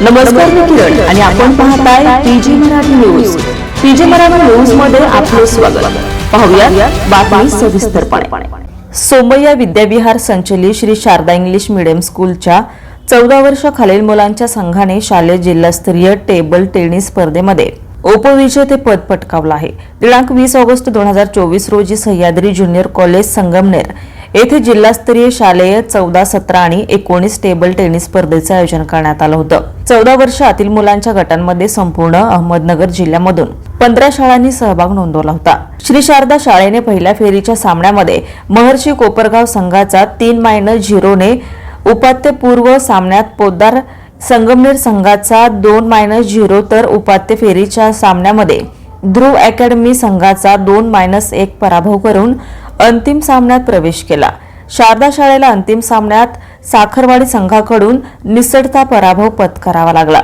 नमस्कार मी किरण आणि आपण पाहताय PG Marathi news. PG Marathi न्यूजमध्ये आपले स्वागत. पाहूया बातमी सविस्तरपणे. सोमय्या विद्याविहार संचलित श्री शारदा इंग्लिश मिडियम स्कूलच्या चौदा वर्ष खालील मुलांच्या संघाने शालेय जिल्हास्तरीय टेबल टेनिस स्पर्धेमध्ये उपविजेते पद पटकावलं आहे. दिनांक वीस ऑगस्ट दोन हजार चोवीस रोजी सह्याद्री ज्युनियर कॉलेज संगमनेर येथे जिल्हास्तरीय शालेय चौदा सतरा आणि एकोणीस टेबल टेनिस स्पर्धेचं आयोजन करण्यात आलं होतं. चौदा वर्षातील मुलांच्या गटांमध्ये संपूर्ण अहमदनगर जिल्ह्यामधून पंधरा शाळांनी सहभाग नोंदवला होता. श्री शारदा शाळेने पहिल्या फेरीच्या सामन्यामध्ये महर्षी कोपरगाव संघाचा तीन मायनस झिरोने उपात्यपूर्व सामन्यात पोद्दार संगमनेर संघाचा दोन मायनस झिरो तर उपात्य फेरीच्या सामन्यामध्ये ध्रुव अकॅडमी संघाचा दोन मायनस एक पराभव करून अंतिम सामन्यात प्रवेश केला. शारदा शाळेला अंतिम सामन्यात साखरवाडी संघाकडून निसटता पराभव पत्करावा लागला.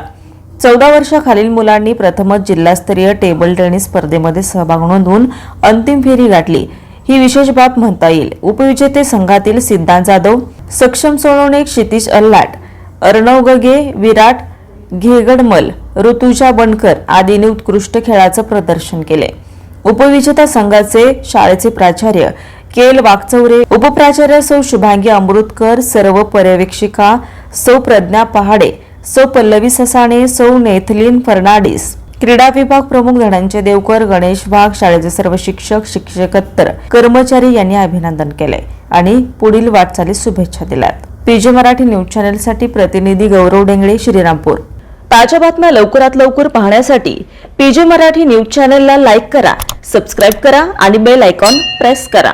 चौदा वर्षाखालील मुलांनी प्रथमच जिल्हास्तरीय टेबल टेनिस स्पर्धेमध्ये सहभाग नोंदवून अंतिम फेरी गाठली. ही विशेष बाब म्हणता येईल. उपविजेते संघातील सिद्धांत जाधव सक्षम सोनवणे क्षितिश अल्लाट अर्णव गगे विराट घेगडमल ऋतुजा बनकर आदींनी उत्कृष्ट खेळाचं प्रदर्शन केले. उपविजेता संघाचे शाळेचे प्राचार्य केल वागचौरे उपप्राचार्य सौ शुभांगी अमृतकर सर्व पर्यवेक्षिका सौ प्रज्ञा पहाडे सौ पल्लवी ससाणे सौ नेथलीन फर्नाडिस क्रीडा विभाग प्रमुख धनंजय देवकर गणेश वाघ शाळेचे सर्व शिक्षक शिक्षकत्तर कर्मचारी यांनी अभिनंदन केले आणि पुढील वाटचालीस शुभेच्छा दिल्यात. पीजे मराठी न्यूज चॅनेलसाठी प्रतिनिधी गौरव डेंगळे श्रीरामपूर. ताज्या बातम्या लवकरात लवकर पाहण्यासाठी पीजे मराठी न्यूज चॅनलला लाईक करा सबस्क्राईब करा आणि बेल आयकॉन प्रेस करा.